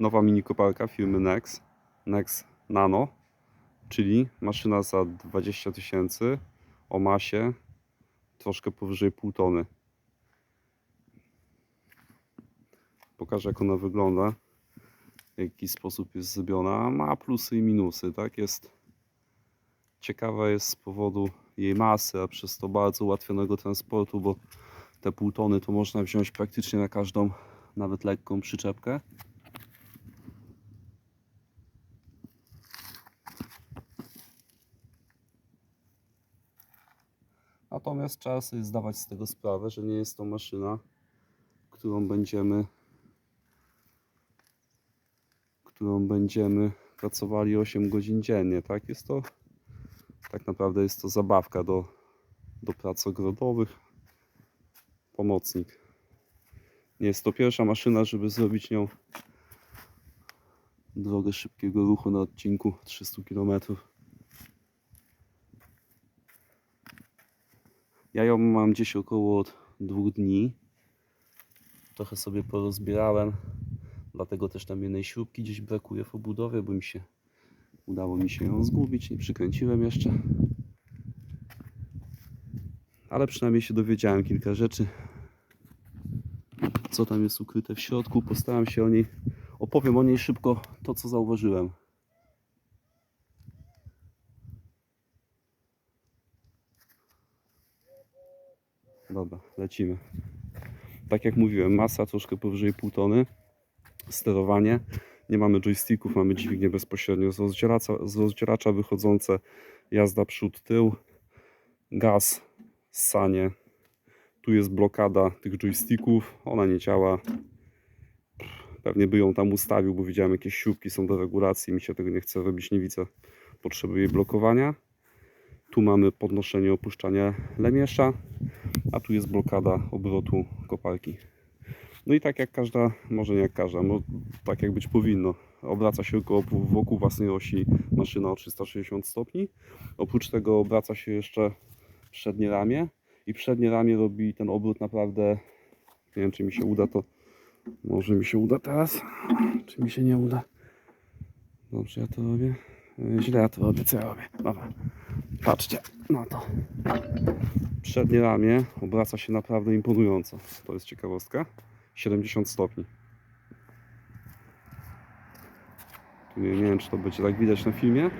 nowa mini koparka firmy Nex, Nex Nano, czyli maszyna za 20 tysięcy o masie troszkę powyżej pół tony. Pokażę jak ona wygląda, w jaki sposób jest zrobiona. Ma plusy i minusy, tak? Jest ciekawa jest z powodu jej masy, a przez to bardzo ułatwionego transportu, bo te pół tony to można wziąć praktycznie na każdą, nawet lekką przyczepkę. Natomiast trzeba sobie zdawać z tego sprawę, że nie jest to maszyna, którą będziemy którą będziemy pracowali 8 godzin dziennie, tak? Jest to tak naprawdę jest to zabawka do, do prac ogrodowych. Pomocnik. Nie jest to pierwsza maszyna, żeby zrobić nią drogę szybkiego ruchu na odcinku 300 km. Ja ją mam gdzieś około dwóch dni. Trochę sobie porozbierałem, dlatego też tam jednej śrubki gdzieś brakuje w obudowie, bo mi się udało mi się ją zgubić, nie przykręciłem jeszcze. Ale przynajmniej się dowiedziałem kilka rzeczy, co tam jest ukryte w środku. Postaram się o niej, opowiem o niej szybko to, co zauważyłem. Dobra, lecimy. Tak jak mówiłem, masa troszkę powyżej pół tony. Sterowanie. Nie mamy joysticków, mamy dźwignię bezpośrednio z rozdzielacza, z wychodzące. Jazda przód, tył. Gaz, sanie. Tu jest blokada tych joysticków. Ona nie działa. Pewnie by ją tam ustawił, bo widziałem jakieś śrubki są do regulacji. Mi się tego nie chce robić, nie widzę potrzeby jej blokowania. Tu mamy podnoszenie, opuszczanie lemiesza, a tu jest blokada obrotu koparki. No i tak jak każda, może nie jak każda, no tak jak być powinno. Obraca się tylko wokół własnej osi maszyna o 360 stopni. Oprócz tego obraca się jeszcze przednie ramię i przednie ramię robi ten obrót naprawdę, nie wiem czy mi się uda to, może mi się uda teraz, czy mi się nie uda. Dobrze ja to robię? Yy, Źle ja to robię, co ja robię? Dobra, patrzcie na to. Przednie ramię obraca się naprawdę imponująco. To jest ciekawostka. 70 stopni. Tu nie, nie wiem, czy to będzie tak widać na filmie.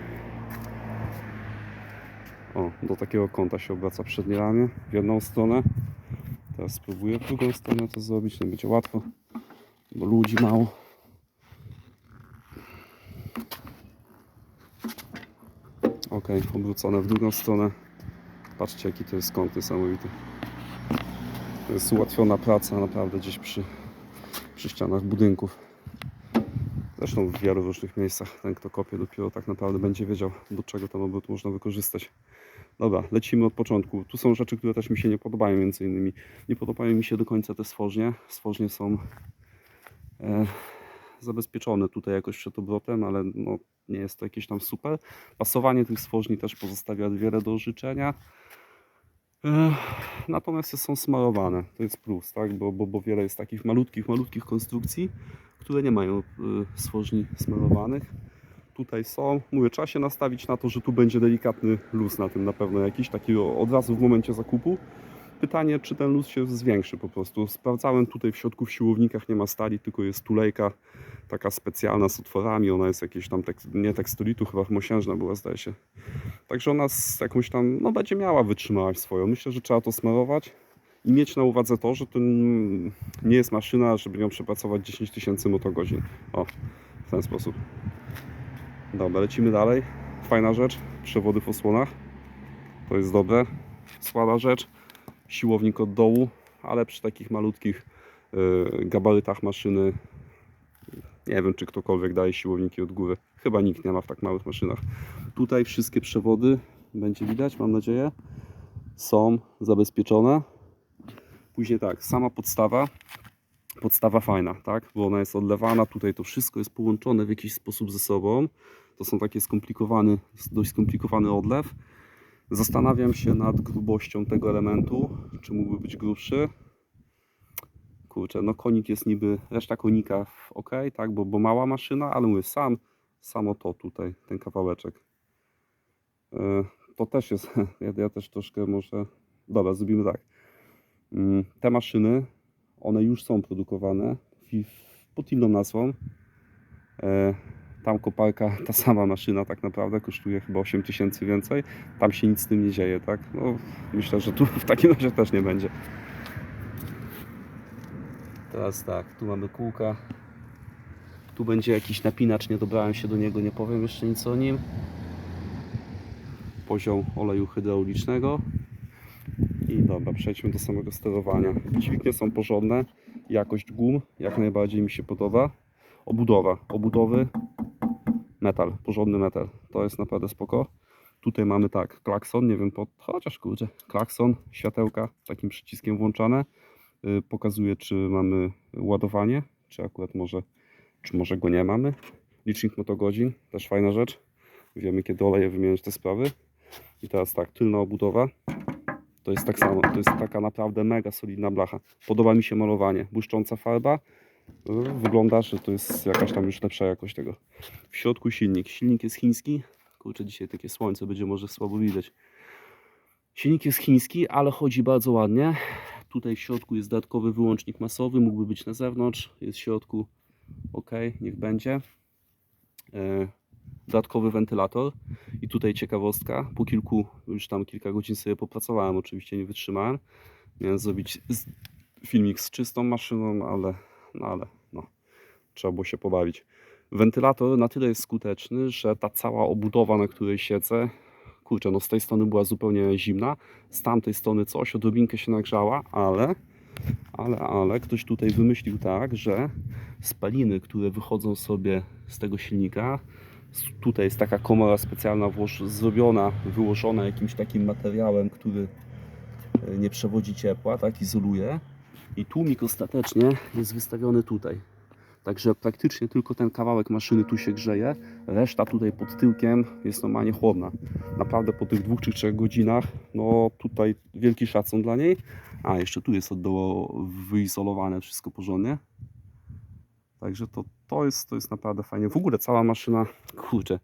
O, do takiego kąta się obraca przednie ramię w jedną stronę. Teraz spróbuję w drugą stronę to zrobić. Nie będzie łatwo, bo ludzi mało. Ok, obrócone w drugą stronę. Patrzcie, jaki to jest kąt niesamowity. To jest ułatwiona praca naprawdę gdzieś przy, przy ścianach budynków. Zresztą w wielu różnych miejscach. Ten, kto kopie, dopiero tak naprawdę będzie wiedział, do czego ten obrót można wykorzystać. Dobra, lecimy od początku. Tu są rzeczy, które też mi się nie podobają, między innymi. Nie podobają mi się do końca te stworznie. Stworznie są e, zabezpieczone tutaj jakoś przed obrotem, ale no, nie jest to jakieś tam super. Pasowanie tych stworzni też pozostawia wiele do życzenia. Natomiast są smarowane, to jest plus, tak? bo, bo, bo wiele jest takich malutkich, malutkich konstrukcji, które nie mają y, stworzni smarowanych. Tutaj są, mówię, trzeba się nastawić na to, że tu będzie delikatny luz na tym na pewno jakiś, taki od razu w momencie zakupu. Pytanie, czy ten luz się zwiększy po prostu. Sprawdzałem tutaj w środku w siłownikach nie ma stali, tylko jest tulejka taka specjalna z otworami, ona jest jakieś tam, tek, nie tekstulitu, chyba mosiężna była zdaje się. Także ona z jakąś tam, no będzie miała wytrzymałość swoją. Myślę, że trzeba to smarować i mieć na uwadze to, że to nie jest maszyna, żeby nią przepracować 10 tysięcy motogodzin. O, w ten sposób. Dobra, lecimy dalej. Fajna rzecz, przewody w osłonach. To jest dobre. Słaba rzecz, siłownik od dołu, ale przy takich malutkich y, gabarytach maszyny nie wiem, czy ktokolwiek daje siłowniki od góry. Chyba nikt nie ma w tak małych maszynach. Tutaj wszystkie przewody, będzie widać, mam nadzieję, są zabezpieczone. Później tak, sama podstawa, podstawa fajna, tak, bo ona jest odlewana, tutaj to wszystko jest połączone w jakiś sposób ze sobą. To są takie skomplikowany, dość skomplikowany odlew. Zastanawiam się nad grubością tego elementu, czy mógłby być grubszy. kurczę, no konik jest niby, reszta konika ok, tak, bo, bo mała maszyna, ale mówię, sam, samo to tutaj, ten kawałeczek. E, To też jest, ja, ja też troszkę może, dobra, zrobimy tak. Mm, Te maszyny, one już są produkowane pod inną nazwą. Tam koparka, ta sama maszyna tak naprawdę kosztuje chyba 8 tysięcy więcej. Tam się nic z tym nie dzieje, tak? No, myślę, że tu w takim razie też nie będzie. Teraz tak, tu mamy kółka. Tu będzie jakiś napinacz, nie dobrałem się do niego, nie powiem jeszcze nic o nim. Poziom oleju hydraulicznego. I dobra, przejdźmy do samego sterowania. Dźwignie są porządne. Jakość gum jak najbardziej mi się podoba. Obudowa. Obudowy metal, porządny metal. To jest naprawdę spoko. Tutaj mamy tak, klakson, nie wiem, po, chociaż kurczę, klakson, światełka takim przyciskiem włączane. Y, Pokazuje, czy mamy ładowanie, czy akurat może, czy może go nie mamy. Licznik motogodzin, też fajna rzecz. Wiemy, kiedy oleje wymieniać te sprawy. I teraz tak, tylna obudowa. To jest tak samo, to jest taka naprawdę mega solidna blacha. Podoba mi się malowanie, błyszcząca farba. Wygląda, że to jest jakaś tam już lepsza jakość tego. W środku silnik. Silnik jest chiński. Kurczę, dzisiaj takie słońce będzie może słabo widać. Silnik jest chiński, ale chodzi bardzo ładnie. Tutaj w środku jest dodatkowy wyłącznik masowy, mógłby być na zewnątrz. Jest w środku, ok, niech będzie. E, Dodatkowy wentylator. I tutaj ciekawostka. Po kilku, już tam kilka godzin sobie popracowałem, oczywiście nie wytrzymałem. Miałem zrobić filmik z czystą maszyną, ale, no ale, no, trzeba było się pobawić. Wentylator na tyle jest skuteczny, że ta cała obudowa, na której siedzę, kurczę, no z tej strony była zupełnie zimna, z tamtej strony coś, odrobinkę się nagrzała, ale, ale, ale ktoś tutaj wymyślił tak, że spaliny, które wychodzą sobie z tego silnika, tutaj jest taka komora specjalna zrobiona, wyłożona jakimś takim materiałem, który e, nie przewodzi ciepła, tak, izoluje i tłumik ostatecznie jest wystawiony tutaj. Także praktycznie tylko ten kawałek maszyny tu się grzeje, reszta tutaj pod tyłkiem jest normalnie chłodna. Naprawdę po tych dwóch czy trzech godzinach, no tutaj wielki szacun dla niej. A jeszcze tu jest od dołu wyizolowane wszystko porządnie. Także to, to, jest, to jest naprawdę fajnie. W ogóle cała maszyna, kurczę,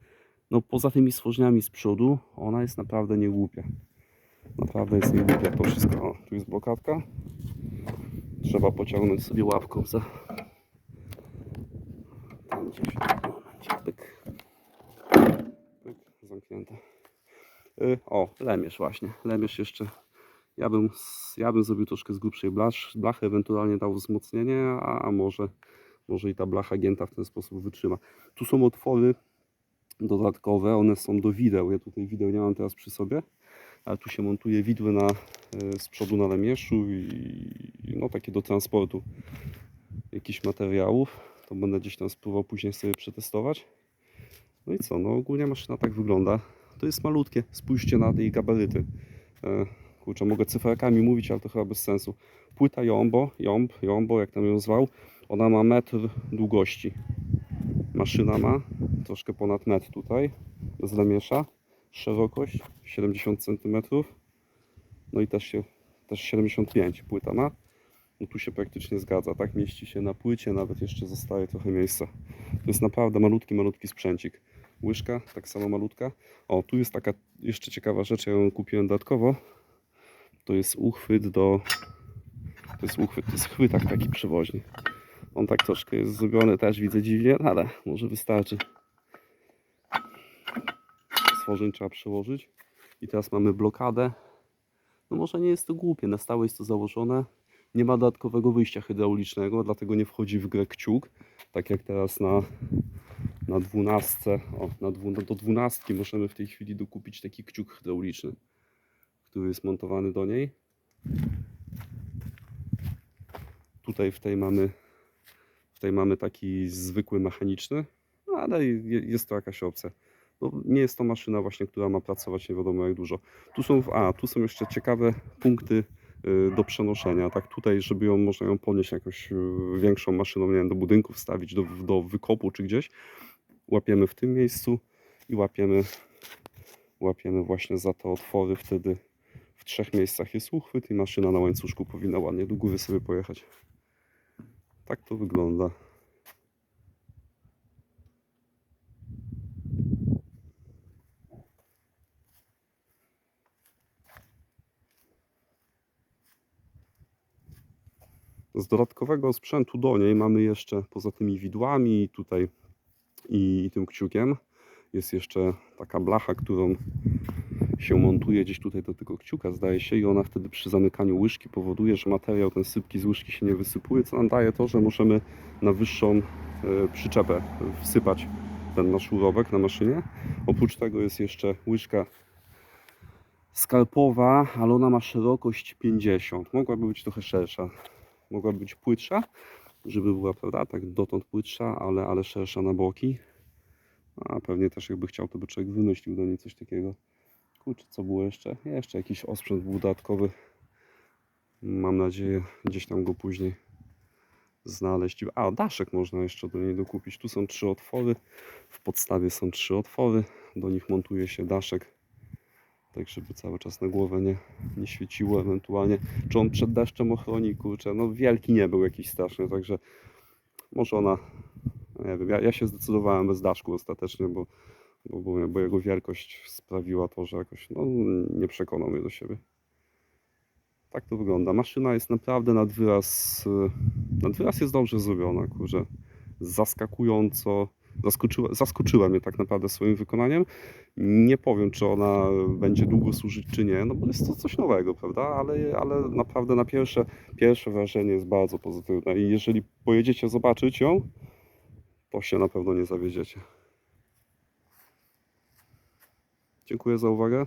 no poza tymi stworzeniami z przodu, ona jest naprawdę niegłupia. Naprawdę jest niegłupia to wszystko. O, tu jest blokadka. Trzeba pociągnąć sobie łapką za, tam gdzieś, pyk. Pyk, zamknięte. Y, o, lemierz właśnie. Lemierz jeszcze. Ja bym, ja bym zrobił troszkę z grubszej blasz, blachy, ewentualnie dał wzmocnienie, a, a może, może i ta blacha gięta w ten sposób wytrzyma. Tu są otwory dodatkowe, one są do wideł. Ja tutaj wideł nie mam teraz przy sobie, ale tu się montuje widły na, y, z przodu na lemierzu i no takie do transportu jakichś materiałów. To będę gdzieś tam spróbował później sobie przetestować. No i co, no ogólnie maszyna tak wygląda. To jest malutkie, spójrzcie na jej gabaryty. E, kurczę, mogę cyferkami mówić, ale to chyba bez sensu. Płyta Jombo, Jomb, Jombo, jak tam ją zwał, ona ma metr długości. Maszyna ma troszkę ponad metr tutaj, bez lemiesza. Szerokość 70 cm. No i też, się, też 75 płyta ma. No tu się praktycznie zgadza, tak? Mieści się na płycie, nawet jeszcze zostaje trochę miejsca. To jest naprawdę malutki, malutki sprzęcik. Łyżka, tak samo malutka. O, tu jest taka jeszcze ciekawa rzecz, ja ją kupiłem dodatkowo. To jest uchwyt do... To jest uchwyt, to jest chwytak taki przewoźny. On tak troszkę jest zrobiony, też widzę dziwnie, ale może wystarczy. Stworzeń trzeba przełożyć. I teraz mamy blokadę. No może nie jest to głupie, na stałe jest to założone. Nie ma dodatkowego wyjścia hydraulicznego, dlatego nie wchodzi w grę kciuk, tak jak teraz na, na 12, o, na dwu, no do 12 możemy w tej chwili dokupić taki kciuk hydrauliczny, który jest montowany do niej. Tutaj w tej mamy, w tej mamy taki zwykły mechaniczny, no ale je- jest to jakaś opcja. No, nie jest to maszyna właśnie, która ma pracować nie wiadomo jak dużo. Tu są, a, tu są jeszcze ciekawe punkty y, do przenoszenia. Tak tutaj, żeby ją można ją ponieść jakąś y, większą maszyną, nie wiem, do budynku wstawić, do, do wykopu czy gdzieś. Łapiemy w tym miejscu i łapiemy, łapiemy właśnie za te otwory. Wtedy w trzech miejscach jest uchwyt i maszyna na łańcuszku powinna ładnie do góry sobie pojechać. Tak to wygląda. Z dodatkowego sprzętu do niej mamy jeszcze poza tymi widłami tutaj i tym kciukiem jest jeszcze taka blacha, którą się montuje gdzieś tutaj do tego kciuka, zdaje się, i ona wtedy przy zamykaniu łyżki powoduje, że materiał ten sypki z łyżki się nie wysypuje, co nam daje to, że możemy na wyższą e, przyczepę wsypać ten nasz urobek na maszynie. Oprócz tego jest jeszcze łyżka skalpowa, ale ona ma szerokość 50. Mogłaby być trochę szersza. Mogłaby być płytsza, żeby była, prawda, tak dotąd płytsza, ale, ale szersza na boki. A pewnie też jakby chciał, to by człowiek wymyślił do niej coś takiego. Kurczę, co było jeszcze? Jeszcze jakiś osprzęt był dodatkowy. Mam nadzieję gdzieś tam go później znaleźć. A, daszek można jeszcze do niej dokupić. Tu są trzy otwory. W podstawie są trzy otwory. Do nich montuje się daszek. Tak, żeby cały czas na głowę nie, nie świeciło ewentualnie. Czy on przed deszczem ochroni? Kurczę, no wielki nie był jakiś straszny, także może ona, nie wiem, ja, ja się zdecydowałem bez daszku ostatecznie, bo, bo, bo, bo jego wielkość sprawiła to, że jakoś no, nie przekonał mnie do siebie. Tak to wygląda. Maszyna jest naprawdę nad wyraz, y, nad wyraz jest dobrze zrobiona, kurczę. Zaskakująco, zaskoczyła, zaskoczyła mnie tak naprawdę swoim wykonaniem. Nie powiem, czy ona będzie długo służyć, czy nie, no bo jest to coś nowego, prawda? Ale, ale naprawdę na pierwsze, pierwsze wrażenie jest bardzo pozytywne i jeżeli pojedziecie zobaczyć ją, to się na pewno nie zawiedziecie. Dziękuję za uwagę.